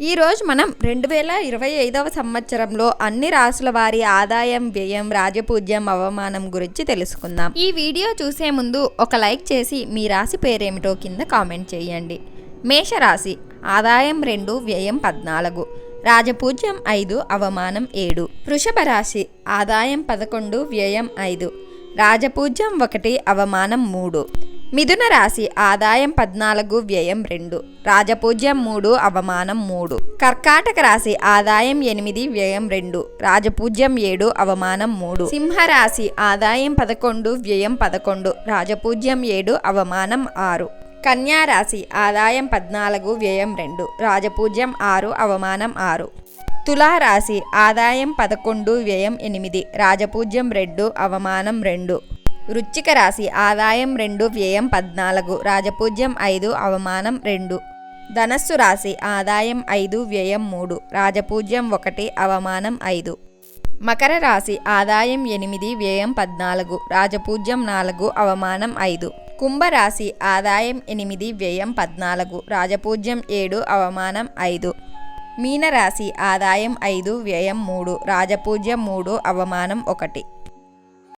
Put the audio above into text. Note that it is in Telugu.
ఈరోజు మనం రెండు వేల ఇరవై ఐదవ సంవత్సరంలో అన్ని రాసుల వారి ఆదాయం వ్యయం రాజపూజ్యం అవమానం గురించి తెలుసుకుందాం. ఈ వీడియో చూసే ముందు ఒక లైక్ చేసి మీ రాశి పేరేమిటో కింద కామెంట్ చేయండి. మేషరాశి ఆదాయం రెండు వ్యయం పద్నాలుగు. రాజపూజ్యం ఐదు అవమానం ఏడు. వృషభ రాశి ఆదాయం పదకొండు వ్యయం ఐదు. రాజపూజ్యం ఒకటి అవమానం మూడు. మిథున రాశి ఆదాయం పద్నాలుగు వ్యయం రెండు రాజపూజ్యం మూడు అవమానం మూడు. కర్కాటక రాశి ఆదాయం ఎనిమిది వ్యయం రెండు రాజపూజ్యం ఏడు అవమానం మూడు. సింహరాశి ఆదాయం పదకొండు వ్యయం పదకొండు రాజపూజ్యం ఏడు అవమానం ఆరు. కన్యా రాశి ఆదాయం పద్నాలుగు వ్యయం రెండు రాజపూజ్యం ఆరు అవమానం ఆరు. తులారాశి ఆదాయం పదకొండు వ్యయం ఎనిమిది రాజపూజ్యం రెండు అవమానం రెండు. వృచ్చిక రాశి ఆదాయం రెండు వ్యయం పద్నాలుగు రాజపూజ్యం ఐదు అవమానం రెండు. ధనస్సు రాశి ఆదాయం ఐదు వ్యయం మూడు రాజపూజ్యం ఒకటి అవమానం ఐదు. మకర రాశి ఆదాయం ఎనిమిది వ్యయం పద్నాలుగు రాజపూజ్యం నాలుగు అవమానం ఐదు. కుంభరాశి ఆదాయం ఎనిమిది వ్యయం పద్నాలుగు రాజపూజ్యం ఏడు అవమానం ఐదు. మీనరాశి ఆదాయం ఐదు వ్యయం మూడు రాజపూజ్యం మూడు అవమానం ఒకటి.